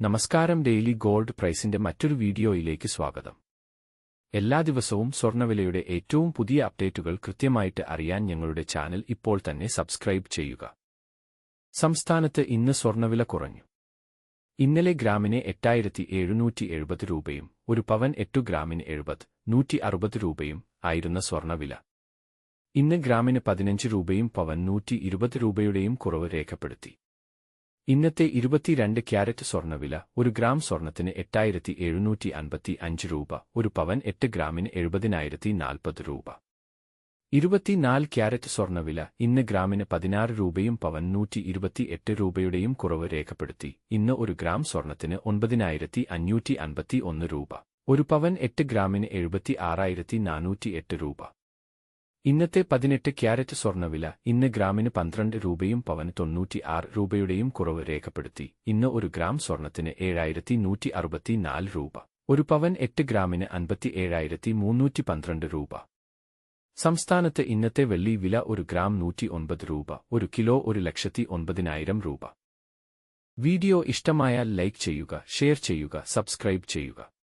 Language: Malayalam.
നമസ്കാരം ഡെയിലി ഗോൾഡ് പ്രൈസിന്റെ മറ്റൊരു വീഡിയോയിലേക്ക് സ്വാഗതം. എല്ലാ ദിവസവും സ്വർണവിലയുടെ ഏറ്റവും പുതിയ അപ്ഡേറ്റുകൾ കൃത്യമായിട്ട് അറിയാൻ ഞങ്ങളുടെ ചാനൽ ഇപ്പോൾ തന്നെ സബ്സ്ക്രൈബ് ചെയ്യുക. സംസ്ഥാനത്ത് ഇന്ന് സ്വർണവില കുറഞ്ഞു. ഇന്നലെ ഗ്രാമിന് എട്ടായിരത്തി എഴുന്നൂറ്റി എഴുപത് രൂപയും ഒരു പവൻ എട്ടു ഗ്രാമിന് എഴുപത് നൂറ്റി അറുപത് രൂപയും ആയിരുന്ന സ്വർണവില ഇന്ന് ഗ്രാമിന് പതിനഞ്ച് രൂപയും പവൻ നൂറ്റി ഇരുപത് രൂപയുടെയും കുറവ് രേഖപ്പെടുത്തി. ഇന്നത്തെ ഇരുപത്തിരണ്ട് ക്യാരറ്റ് സ്വർണവില ഒരു ഗ്രാം സ്വർണത്തിന് എട്ടായിരത്തി എഴുന്നൂറ്റി അൻപത്തി അഞ്ച് രൂപ ഒരു പവൻ എട്ട് ഗ്രാമിന് എഴുപതിനായിരത്തി നാൽപ്പത് രൂപ. ഇരുപത്തിനാല് ക്യാരറ്റ് സ്വർണവില ഇന്ന് ഗ്രാമിന് പതിനാറ് രൂപയും പവൻ നൂറ്റി ഇരുപത്തി എട്ട് രൂപയുടെയും കുറവ് രേഖപ്പെടുത്തി. ഇന്ന് ഒരു ഗ്രാം സ്വർണത്തിന് ഒൻപതിനായിരത്തി അഞ്ഞൂറ്റി അൻപത്തി ഒന്ന് രൂപ ഒരു പവൻ എട്ട് ഗ്രാമിന് എഴുപത്തി ആറായിരത്തി നാനൂറ്റി എട്ട് രൂപ. ഇന്നത്തെ പതിനെട്ട് ക്യാരറ്റ് സ്വർണവില ഇന്ന് ഗ്രാമിന് പന്ത്രണ്ട് രൂപയും പവന് തൊണ്ണൂറ്റി ആറ് രൂപയുടെയും കുറവ് രേഖപ്പെടുത്തി. ഇന്ന് ഒരു ഗ്രാം സ്വർണത്തിന് ഏഴായിരത്തി നൂറ്റി അറുപത്തിനാല് രൂപ. ഒരു പവൻ എട്ട് ഗ്രാമിന് അൻപത്തി ഏഴായിരത്തി മുന്നൂറ്റി പന്ത്രണ്ട് രൂപ. സംസ്ഥാനത്ത് ഇന്നത്തെ വെള്ളി വില ഒരു ഗ്രാം നൂറ്റി ഒൻപത് രൂപ. ഒരു കിലോ ഒരു ലക്ഷത്തി ഒൻപതിനായിരം രൂപ. വീഡിയോ ഇഷ്ടമായാൽ ലൈക്ക് ചെയ്യുക ഷെയർ ചെയ്യുക സബ്സ്ക്രൈബ് ചെയ്യുക.